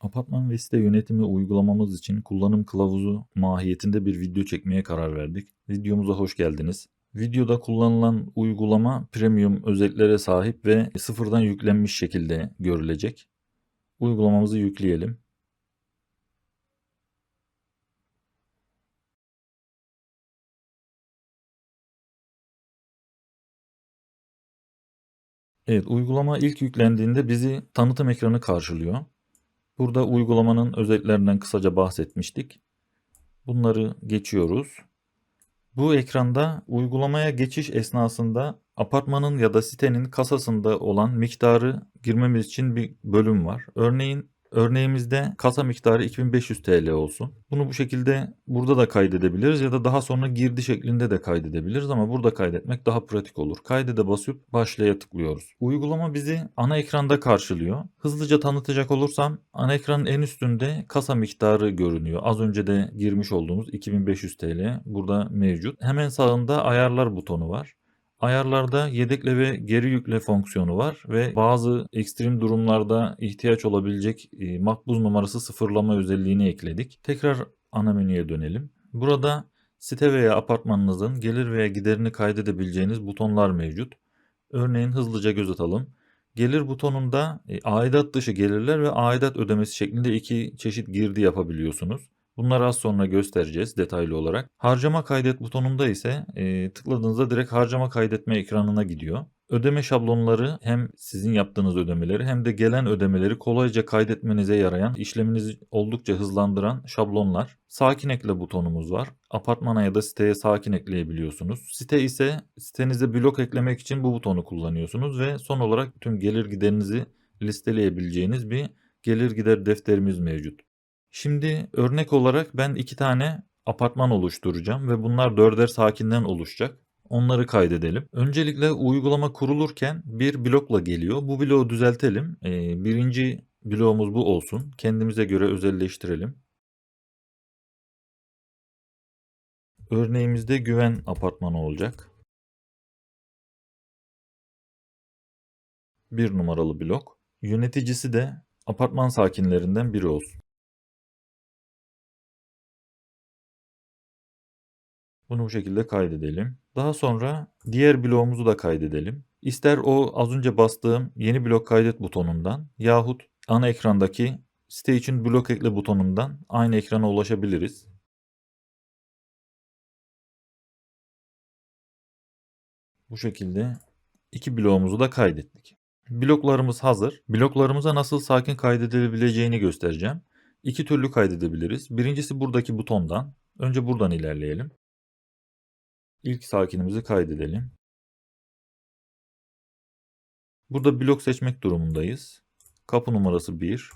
Apartman ve yönetimi uygulamamız için kullanım kılavuzu mahiyetinde bir video çekmeye karar verdik. Videomuza hoş geldiniz. Videoda kullanılan uygulama premium özelliklere sahip ve sıfırdan yüklenmiş şekilde görülecek. Uygulamamızı yükleyelim. Evet, uygulama ilk yüklendiğinde bizi tanıtım ekranı karşılıyor. Burada uygulamanın özelliklerinden kısaca bahsetmiştik. Bunları geçiyoruz. Bu ekranda uygulamaya geçiş esnasında apartmanın ya da sitenin kasasında olan miktarı girmemiz için bir bölüm var. Örneğin Örneğimizde kasa miktarı 2500 TL olsun. Bunu bu şekilde burada da kaydedebiliriz ya da daha sonra girdi şeklinde de kaydedebiliriz ama burada kaydetmek daha pratik olur. Kaydede basıp başlaya tıklıyoruz. Uygulama bizi ana ekranda karşılıyor. Hızlıca tanıtacak olursam ana ekranın en üstünde kasa miktarı görünüyor. Az önce de girmiş olduğumuz 2500 TL burada mevcut. Hemen sağında ayarlar butonu var. Ayarlarda yedekle ve geri yükle fonksiyonu var ve bazı ekstrem durumlarda ihtiyaç olabilecek e, makbuz numarası sıfırlama özelliğini ekledik. Tekrar ana menüye dönelim. Burada site veya apartmanınızın gelir veya giderini kaydedebileceğiniz butonlar mevcut. Örneğin hızlıca göz atalım. Gelir butonunda e, aidat dışı gelirler ve aidat ödemesi şeklinde iki çeşit girdi yapabiliyorsunuz. Bunları az sonra göstereceğiz detaylı olarak. Harcama kaydet butonunda ise e, tıkladığınızda direkt harcama kaydetme ekranına gidiyor. Ödeme şablonları hem sizin yaptığınız ödemeleri hem de gelen ödemeleri kolayca kaydetmenize yarayan, işleminizi oldukça hızlandıran şablonlar. Sakin ekle butonumuz var. Apartmana ya da siteye sakin ekleyebiliyorsunuz. Site ise sitenize blok eklemek için bu butonu kullanıyorsunuz ve son olarak tüm gelir giderinizi listeleyebileceğiniz bir gelir gider defterimiz mevcut. Şimdi örnek olarak ben iki tane apartman oluşturacağım ve bunlar dörder sakinden oluşacak. Onları kaydedelim. Öncelikle uygulama kurulurken bir blokla geliyor. Bu bloğu düzeltelim. Ee, birinci bloğumuz bu olsun. Kendimize göre özelleştirelim. Örneğimizde güven apartmanı olacak. Bir numaralı blok. Yöneticisi de apartman sakinlerinden biri olsun. Bunu bu şekilde kaydedelim. Daha sonra diğer bloğumuzu da kaydedelim. İster o az önce bastığım yeni blok kaydet butonundan yahut ana ekrandaki site için blok ekle butonundan aynı ekrana ulaşabiliriz. Bu şekilde iki bloğumuzu da kaydettik. Bloklarımız hazır. Bloklarımıza nasıl sakin kaydedebileceğini göstereceğim. İki türlü kaydedebiliriz. Birincisi buradaki butondan. Önce buradan ilerleyelim. İlk sakinimizi kaydedelim. Burada blok seçmek durumundayız. Kapı numarası 1.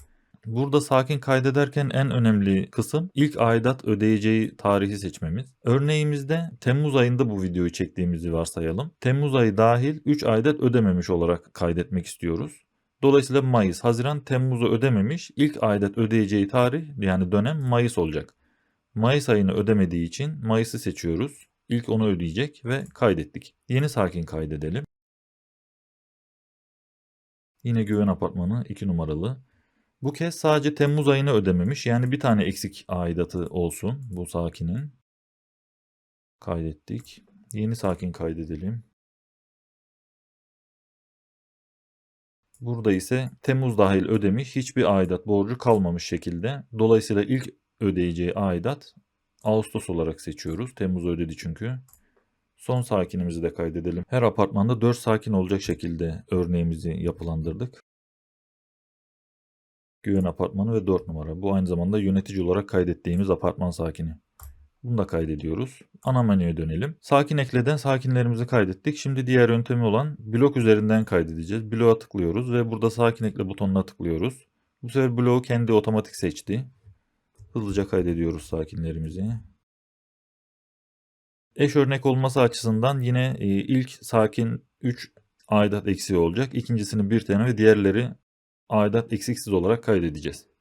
Burada sakin kaydederken en önemli kısım ilk aidat ödeyeceği tarihi seçmemiz. Örneğimizde Temmuz ayında bu videoyu çektiğimizi varsayalım. Temmuz ayı dahil 3 aidat ödememiş olarak kaydetmek istiyoruz. Dolayısıyla Mayıs, Haziran, Temmuz'u ödememiş ilk aidat ödeyeceği tarih yani dönem Mayıs olacak. Mayıs ayını ödemediği için Mayıs'ı seçiyoruz. İlk onu ödeyecek ve kaydettik. Yeni sakin kaydedelim. Yine güven apartmanı 2 numaralı. Bu kez sadece Temmuz ayını ödememiş. Yani bir tane eksik aidatı olsun bu sakinin. Kaydettik. Yeni sakin kaydedelim. Burada ise Temmuz dahil ödemiş hiçbir aidat borcu kalmamış şekilde. Dolayısıyla ilk ödeyeceği aidat Ağustos olarak seçiyoruz. Temmuz ödedi çünkü. Son sakinimizi de kaydedelim. Her apartmanda 4 sakin olacak şekilde örneğimizi yapılandırdık. Güven apartmanı ve 4 numara. Bu aynı zamanda yönetici olarak kaydettiğimiz apartman sakini. Bunu da kaydediyoruz. Ana menüye dönelim. Sakin ekleden sakinlerimizi kaydettik. Şimdi diğer yöntemi olan blok üzerinden kaydedeceğiz. Bloğa tıklıyoruz ve burada sakin ekle butonuna tıklıyoruz. Bu sefer bloğu kendi otomatik seçti. Hızlıca kaydediyoruz sakinlerimizi. Eş örnek olması açısından yine e, ilk sakin 3 aidat eksiği olacak. İkincisini bir tane ve diğerleri aidat eksiksiz olarak kaydedeceğiz.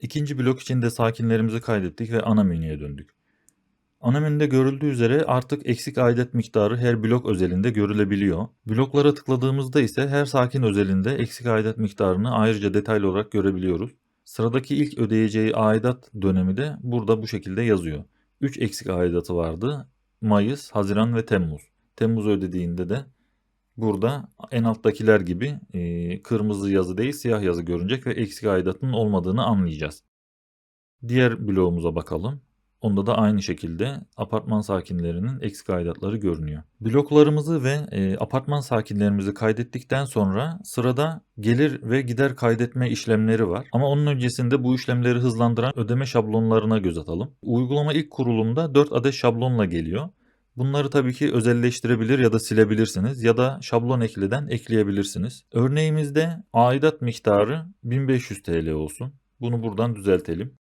İkinci blok için de sakinlerimizi kaydettik ve ana menüye döndük. Ana menüde görüldüğü üzere artık eksik aidat miktarı her blok özelinde görülebiliyor. Bloklara tıkladığımızda ise her sakin özelinde eksik aidat miktarını ayrıca detaylı olarak görebiliyoruz. Sıradaki ilk ödeyeceği aidat dönemi de burada bu şekilde yazıyor. 3 eksik aidatı vardı. Mayıs, Haziran ve Temmuz. Temmuz ödediğinde de burada en alttakiler gibi e, kırmızı yazı değil siyah yazı görünecek ve eksik aidatının olmadığını anlayacağız. Diğer bloğumuza bakalım. Onda da aynı şekilde apartman sakinlerinin eksik aidatları görünüyor. Bloklarımızı ve e, apartman sakinlerimizi kaydettikten sonra sırada gelir ve gider kaydetme işlemleri var. Ama onun öncesinde bu işlemleri hızlandıran ödeme şablonlarına göz atalım. Uygulama ilk kurulumda 4 adet şablonla geliyor. Bunları tabii ki özelleştirebilir ya da silebilirsiniz ya da şablon ekleden ekleyebilirsiniz. Örneğimizde aidat miktarı 1500 TL olsun. Bunu buradan düzeltelim.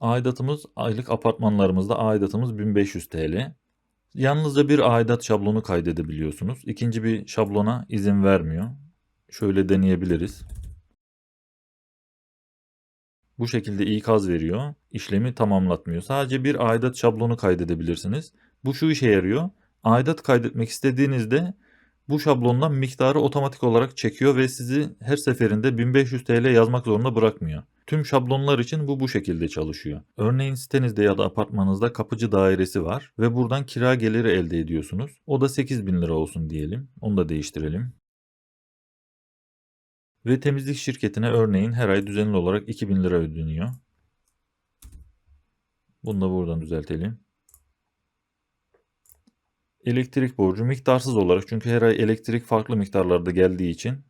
Aidatımız aylık apartmanlarımızda aidatımız 1500 TL. Yalnızca bir aidat şablonu kaydedebiliyorsunuz. İkinci bir şablona izin vermiyor. Şöyle deneyebiliriz. Bu şekilde ikaz veriyor. İşlemi tamamlatmıyor. Sadece bir aidat şablonu kaydedebilirsiniz. Bu şu işe yarıyor. Aidat kaydetmek istediğinizde bu şablondan miktarı otomatik olarak çekiyor ve sizi her seferinde 1500 TL yazmak zorunda bırakmıyor. Tüm şablonlar için bu bu şekilde çalışıyor. Örneğin sitenizde ya da apartmanınızda kapıcı dairesi var ve buradan kira geliri elde ediyorsunuz. O da 8000 lira olsun diyelim. Onu da değiştirelim. Ve temizlik şirketine örneğin her ay düzenli olarak 2000 lira ödeniyor. Bunu da buradan düzeltelim. Elektrik borcu miktarsız olarak çünkü her ay elektrik farklı miktarlarda geldiği için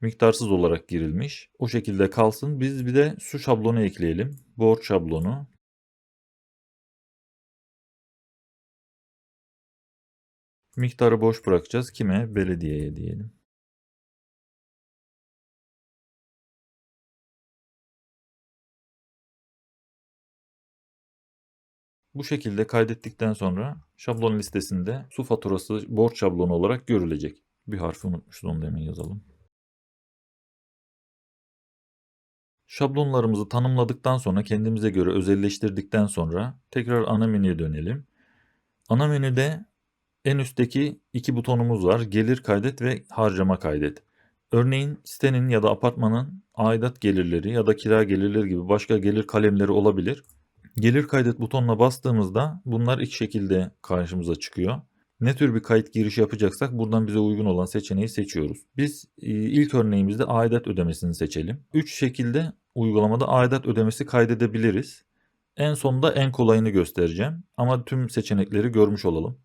miktarsız olarak girilmiş. O şekilde kalsın. Biz bir de su şablonu ekleyelim. Borç şablonu. Miktarı boş bırakacağız. Kime? Belediyeye diyelim. Bu şekilde kaydettikten sonra şablon listesinde su faturası borç şablonu olarak görülecek. Bir harfi unutmuşuz onu da hemen yazalım. Şablonlarımızı tanımladıktan sonra kendimize göre özelleştirdikten sonra tekrar ana menüye dönelim. Ana menüde en üstteki iki butonumuz var. Gelir kaydet ve harcama kaydet. Örneğin sitenin ya da apartmanın aidat gelirleri ya da kira gelirleri gibi başka gelir kalemleri olabilir. Gelir kaydet butonuna bastığımızda bunlar iki şekilde karşımıza çıkıyor. Ne tür bir kayıt giriş yapacaksak buradan bize uygun olan seçeneği seçiyoruz. Biz e, ilk örneğimizde aidat ödemesini seçelim. 3 şekilde uygulamada aidat ödemesi kaydedebiliriz. En sonunda en kolayını göstereceğim ama tüm seçenekleri görmüş olalım.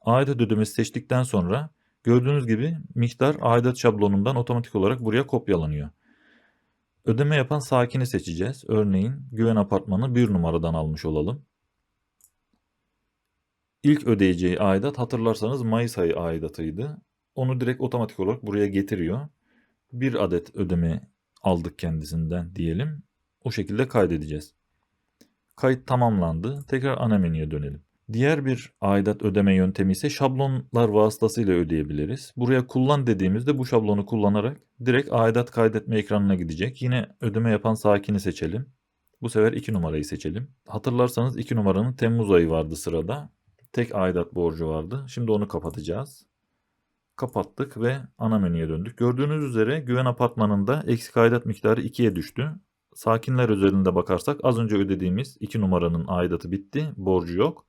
Aidat ödemesi seçtikten sonra gördüğünüz gibi miktar aidat şablonundan otomatik olarak buraya kopyalanıyor. Ödeme yapan sakini seçeceğiz. Örneğin güven apartmanı bir numaradan almış olalım. İlk ödeyeceği aidat hatırlarsanız Mayıs ayı aidatıydı. Onu direkt otomatik olarak buraya getiriyor. Bir adet ödeme aldık kendisinden diyelim. O şekilde kaydedeceğiz. Kayıt tamamlandı. Tekrar ana menüye dönelim. Diğer bir aidat ödeme yöntemi ise şablonlar vasıtasıyla ödeyebiliriz. Buraya kullan dediğimizde bu şablonu kullanarak direkt aidat kaydetme ekranına gidecek. Yine ödeme yapan sakini seçelim. Bu sefer 2 numarayı seçelim. Hatırlarsanız 2 numaranın Temmuz ayı vardı sırada. Tek aidat borcu vardı. Şimdi onu kapatacağız. Kapattık ve ana menüye döndük. Gördüğünüz üzere güven apartmanında eksik aidat miktarı 2'ye düştü. Sakinler özelinde bakarsak az önce ödediğimiz 2 numaranın aidatı bitti. Borcu yok.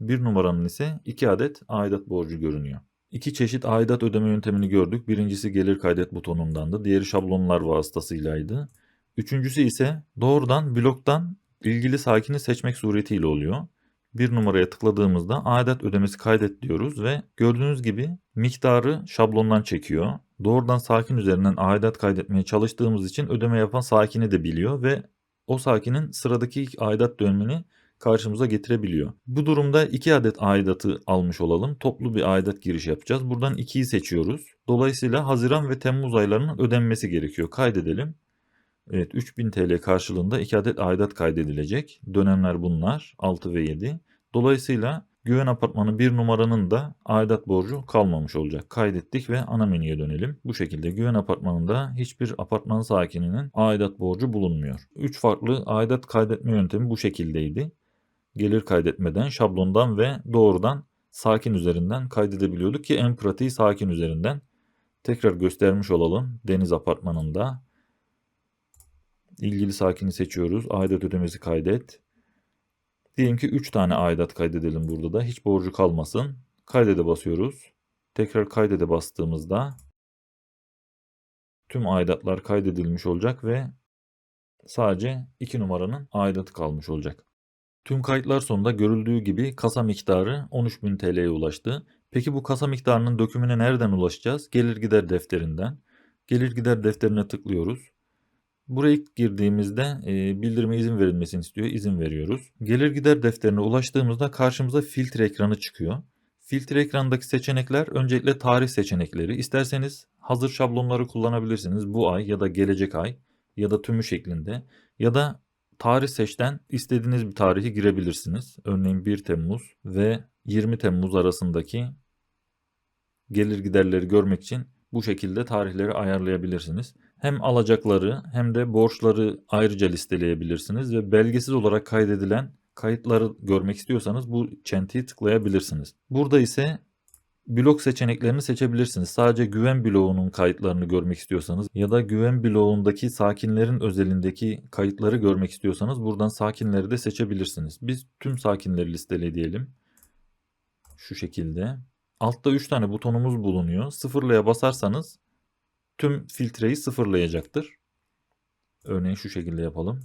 1 numaranın ise 2 adet aidat borcu görünüyor. İki çeşit aidat ödeme yöntemini gördük. Birincisi gelir kaydet butonundandı. Diğeri şablonlar vasıtasıylaydı. Üçüncüsü ise doğrudan bloktan ilgili sakini seçmek suretiyle oluyor bir numaraya tıkladığımızda aidat ödemesi kaydet diyoruz ve gördüğünüz gibi miktarı şablondan çekiyor. Doğrudan sakin üzerinden aidat kaydetmeye çalıştığımız için ödeme yapan sakini de biliyor ve o sakinin sıradaki ilk aidat dönemini karşımıza getirebiliyor. Bu durumda iki adet aidatı almış olalım. Toplu bir aidat giriş yapacağız. Buradan 2'yi seçiyoruz. Dolayısıyla Haziran ve Temmuz aylarının ödenmesi gerekiyor. Kaydedelim. Evet 3000 TL karşılığında 2 adet aidat kaydedilecek. Dönemler bunlar 6 ve 7. Dolayısıyla Güven apartmanı bir numaranın da aidat borcu kalmamış olacak. Kaydettik ve ana menüye dönelim. Bu şekilde güven apartmanında hiçbir apartman sakininin aidat borcu bulunmuyor. 3 farklı aidat kaydetme yöntemi bu şekildeydi. Gelir kaydetmeden, şablondan ve doğrudan sakin üzerinden kaydedebiliyorduk ki en pratiği sakin üzerinden. Tekrar göstermiş olalım. Deniz apartmanında ilgili sakini seçiyoruz. Aidat ödemesi kaydet. Diyelim ki 3 tane aidat kaydedelim burada da. Hiç borcu kalmasın. Kaydede basıyoruz. Tekrar kaydede bastığımızda tüm aidatlar kaydedilmiş olacak ve sadece 2 numaranın aidatı kalmış olacak. Tüm kayıtlar sonunda görüldüğü gibi kasa miktarı 13.000 TL'ye ulaştı. Peki bu kasa miktarının dökümüne nereden ulaşacağız? Gelir gider defterinden. Gelir gider defterine tıklıyoruz. Buraya ilk girdiğimizde e, bildirime izin verilmesini istiyor. İzin veriyoruz. Gelir gider defterine ulaştığımızda karşımıza filtre ekranı çıkıyor. Filtre ekrandaki seçenekler öncelikle tarih seçenekleri. İsterseniz hazır şablonları kullanabilirsiniz. Bu ay ya da gelecek ay ya da tümü şeklinde ya da tarih seçten istediğiniz bir tarihi girebilirsiniz. Örneğin 1 Temmuz ve 20 Temmuz arasındaki gelir giderleri görmek için bu şekilde tarihleri ayarlayabilirsiniz. Hem alacakları hem de borçları ayrıca listeleyebilirsiniz ve belgesiz olarak kaydedilen kayıtları görmek istiyorsanız bu çentiyi tıklayabilirsiniz. Burada ise blok seçeneklerini seçebilirsiniz. Sadece güven bloğunun kayıtlarını görmek istiyorsanız ya da güven bloğundaki sakinlerin özelindeki kayıtları görmek istiyorsanız buradan sakinleri de seçebilirsiniz. Biz tüm sakinleri listele diyelim. Şu şekilde. Altta 3 tane butonumuz bulunuyor. Sıfırlaya basarsanız tüm filtreyi sıfırlayacaktır. Örneğin şu şekilde yapalım.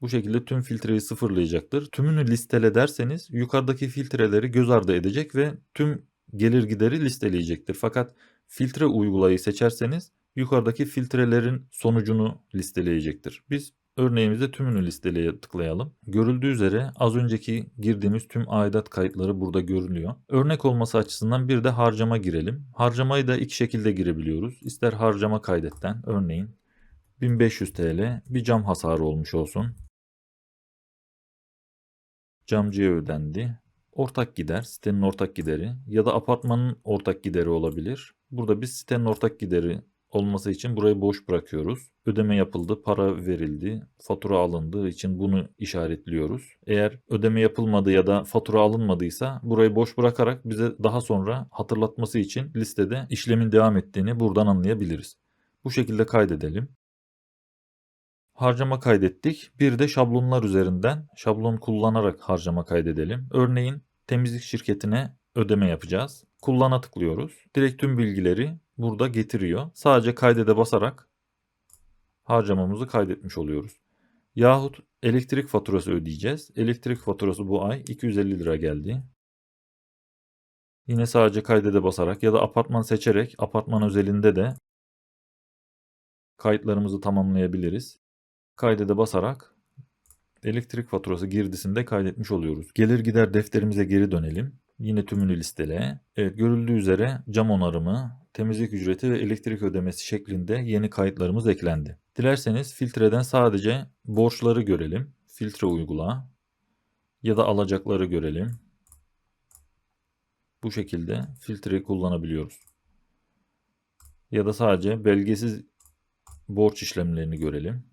Bu şekilde tüm filtreyi sıfırlayacaktır. Tümünü listele derseniz yukarıdaki filtreleri göz ardı edecek ve tüm gelir gideri listeleyecektir. Fakat filtre uygulayı seçerseniz yukarıdaki filtrelerin sonucunu listeleyecektir. Biz örneğimizde tümünü listeleye tıklayalım. Görüldüğü üzere az önceki girdiğimiz tüm aidat kayıtları burada görülüyor. Örnek olması açısından bir de harcama girelim. Harcamayı da iki şekilde girebiliyoruz. İster harcama kaydetten örneğin 1500 TL bir cam hasarı olmuş olsun. Camcıya ödendi. Ortak gider, sitenin ortak gideri ya da apartmanın ortak gideri olabilir. Burada biz sitenin ortak gideri olması için burayı boş bırakıyoruz. Ödeme yapıldı, para verildi, fatura alındığı için bunu işaretliyoruz. Eğer ödeme yapılmadı ya da fatura alınmadıysa burayı boş bırakarak bize daha sonra hatırlatması için listede işlemin devam ettiğini buradan anlayabiliriz. Bu şekilde kaydedelim. Harcama kaydettik. Bir de şablonlar üzerinden şablon kullanarak harcama kaydedelim. Örneğin temizlik şirketine ödeme yapacağız. Kullana tıklıyoruz. Direkt tüm bilgileri burada getiriyor. Sadece kaydede basarak harcamamızı kaydetmiş oluyoruz. Yahut elektrik faturası ödeyeceğiz. Elektrik faturası bu ay 250 lira geldi. Yine sadece kaydede basarak ya da apartman seçerek apartman özelinde de kayıtlarımızı tamamlayabiliriz. Kaydede basarak elektrik faturası girdisini de kaydetmiş oluyoruz. Gelir gider defterimize geri dönelim. Yine tümünü listele. Evet görüldüğü üzere cam onarımı, temizlik ücreti ve elektrik ödemesi şeklinde yeni kayıtlarımız eklendi. Dilerseniz filtreden sadece borçları görelim. Filtre uygula ya da alacakları görelim. Bu şekilde filtreyi kullanabiliyoruz. Ya da sadece belgesiz borç işlemlerini görelim.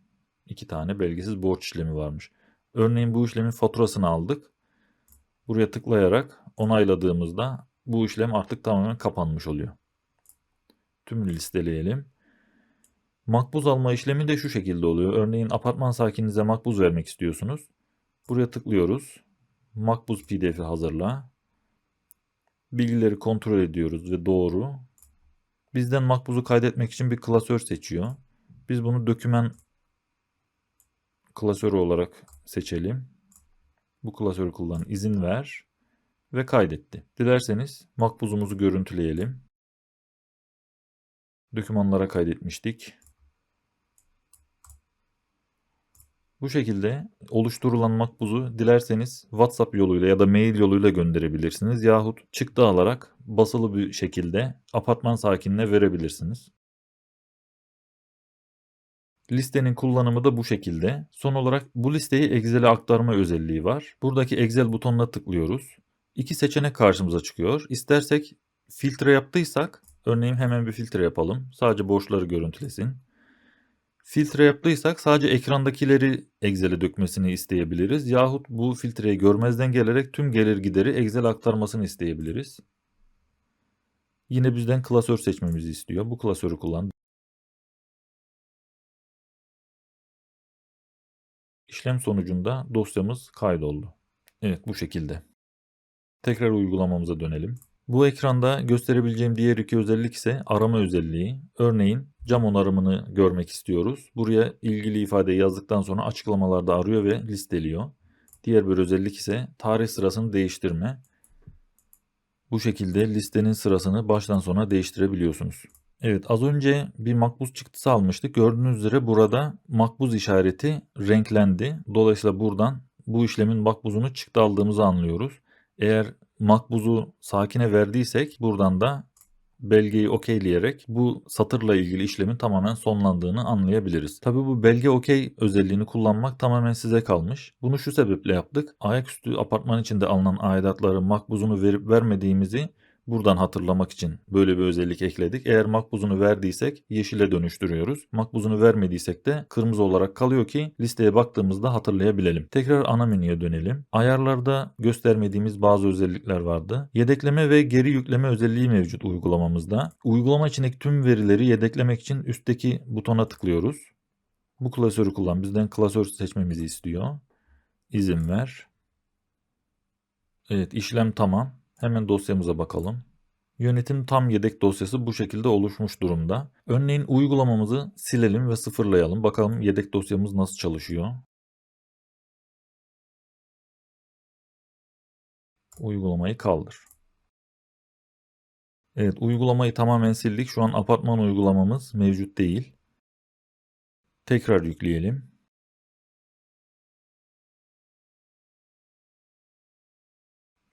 İki tane belgesiz borç işlemi varmış. Örneğin bu işlemin faturasını aldık. Buraya tıklayarak onayladığımızda bu işlem artık tamamen kapanmış oluyor. Tümünü listeleyelim. Makbuz alma işlemi de şu şekilde oluyor. Örneğin apartman sakininize makbuz vermek istiyorsunuz. Buraya tıklıyoruz. Makbuz pdf'i hazırla. Bilgileri kontrol ediyoruz ve doğru. Bizden makbuzu kaydetmek için bir klasör seçiyor. Biz bunu doküman klasörü olarak seçelim. Bu klasörü kullan, izin ver ve kaydetti. Dilerseniz makbuzumuzu görüntüleyelim. Dokümanlara kaydetmiştik. Bu şekilde oluşturulan makbuzu dilerseniz WhatsApp yoluyla ya da mail yoluyla gönderebilirsiniz. Yahut çıktı alarak basılı bir şekilde apartman sakinine verebilirsiniz. Listenin kullanımı da bu şekilde. Son olarak bu listeyi Excel'e aktarma özelliği var. Buradaki Excel butonuna tıklıyoruz. iki seçenek karşımıza çıkıyor. İstersek filtre yaptıysak örneğin hemen bir filtre yapalım. Sadece boşları görüntülesin. Filtre yaptıysak sadece ekrandakileri Excel'e dökmesini isteyebiliriz. Yahut bu filtreyi görmezden gelerek tüm gelir gideri Excel'e aktarmasını isteyebiliriz. Yine bizden klasör seçmemizi istiyor. Bu klasörü kullan. İşlem sonucunda dosyamız kaydoldu. Evet bu şekilde. Tekrar uygulamamıza dönelim. Bu ekranda gösterebileceğim diğer iki özellik ise arama özelliği. Örneğin cam onarımını görmek istiyoruz. Buraya ilgili ifadeyi yazdıktan sonra açıklamalarda arıyor ve listeliyor. Diğer bir özellik ise tarih sırasını değiştirme. Bu şekilde listenin sırasını baştan sona değiştirebiliyorsunuz. Evet az önce bir makbuz çıktısı almıştık. Gördüğünüz üzere burada makbuz işareti renklendi. Dolayısıyla buradan bu işlemin makbuzunu çıktı aldığımızı anlıyoruz. Eğer makbuzu sakine verdiysek buradan da belgeyi okeyleyerek bu satırla ilgili işlemin tamamen sonlandığını anlayabiliriz. Tabi bu belge okey özelliğini kullanmak tamamen size kalmış. Bunu şu sebeple yaptık. Ayaküstü apartman içinde alınan aidatları makbuzunu verip vermediğimizi Buradan hatırlamak için böyle bir özellik ekledik. Eğer makbuzunu verdiysek yeşile dönüştürüyoruz. Makbuzunu vermediysek de kırmızı olarak kalıyor ki listeye baktığımızda hatırlayabilelim. Tekrar ana menüye dönelim. Ayarlarda göstermediğimiz bazı özellikler vardı. Yedekleme ve geri yükleme özelliği mevcut uygulamamızda. Uygulama içindeki tüm verileri yedeklemek için üstteki butona tıklıyoruz. Bu klasörü kullan. Bizden klasör seçmemizi istiyor. İzin ver. Evet işlem tamam. Hemen dosyamıza bakalım. Yönetim tam yedek dosyası bu şekilde oluşmuş durumda. Örneğin uygulamamızı silelim ve sıfırlayalım. Bakalım yedek dosyamız nasıl çalışıyor. Uygulamayı kaldır. Evet uygulamayı tamamen sildik. Şu an apartman uygulamamız mevcut değil. Tekrar yükleyelim.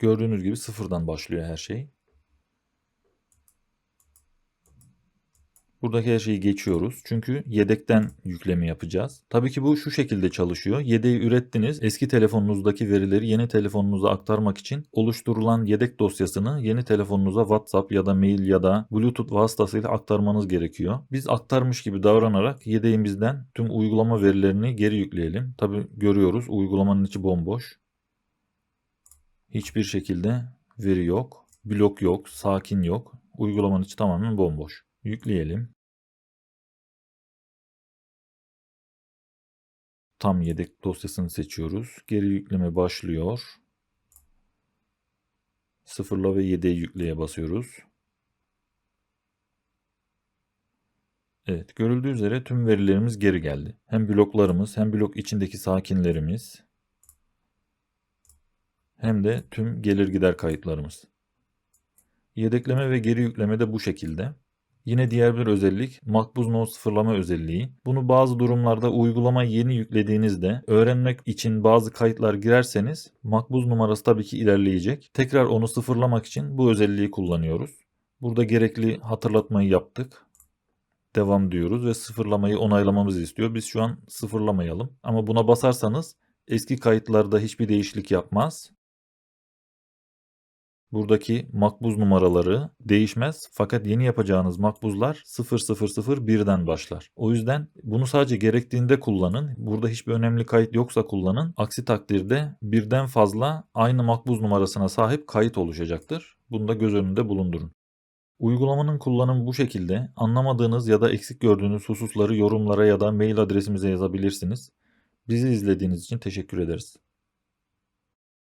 Gördüğünüz gibi sıfırdan başlıyor her şey. Buradaki her şeyi geçiyoruz. Çünkü yedekten yükleme yapacağız. Tabii ki bu şu şekilde çalışıyor. Yedeği ürettiniz. Eski telefonunuzdaki verileri yeni telefonunuza aktarmak için oluşturulan yedek dosyasını yeni telefonunuza WhatsApp ya da mail ya da Bluetooth vasıtasıyla aktarmanız gerekiyor. Biz aktarmış gibi davranarak yedeğimizden tüm uygulama verilerini geri yükleyelim. Tabii görüyoruz uygulamanın içi bomboş. Hiçbir şekilde veri yok. Blok yok. Sakin yok. Uygulamanın içi tamamen bomboş. Yükleyelim. Tam yedek dosyasını seçiyoruz. Geri yükleme başlıyor. Sıfırla ve yedeği yükleye basıyoruz. Evet görüldüğü üzere tüm verilerimiz geri geldi. Hem bloklarımız hem blok içindeki sakinlerimiz hem de tüm gelir gider kayıtlarımız. Yedekleme ve geri yükleme de bu şekilde. Yine diğer bir özellik makbuz no sıfırlama özelliği. Bunu bazı durumlarda uygulama yeni yüklediğinizde öğrenmek için bazı kayıtlar girerseniz makbuz numarası tabii ki ilerleyecek. Tekrar onu sıfırlamak için bu özelliği kullanıyoruz. Burada gerekli hatırlatmayı yaptık. Devam diyoruz ve sıfırlamayı onaylamamızı istiyor. Biz şu an sıfırlamayalım. Ama buna basarsanız eski kayıtlarda hiçbir değişiklik yapmaz. Buradaki makbuz numaraları değişmez fakat yeni yapacağınız makbuzlar 0001'den başlar. O yüzden bunu sadece gerektiğinde kullanın. Burada hiçbir önemli kayıt yoksa kullanın. Aksi takdirde birden fazla aynı makbuz numarasına sahip kayıt oluşacaktır. Bunu da göz önünde bulundurun. Uygulamanın kullanımı bu şekilde. Anlamadığınız ya da eksik gördüğünüz hususları yorumlara ya da mail adresimize yazabilirsiniz. Bizi izlediğiniz için teşekkür ederiz.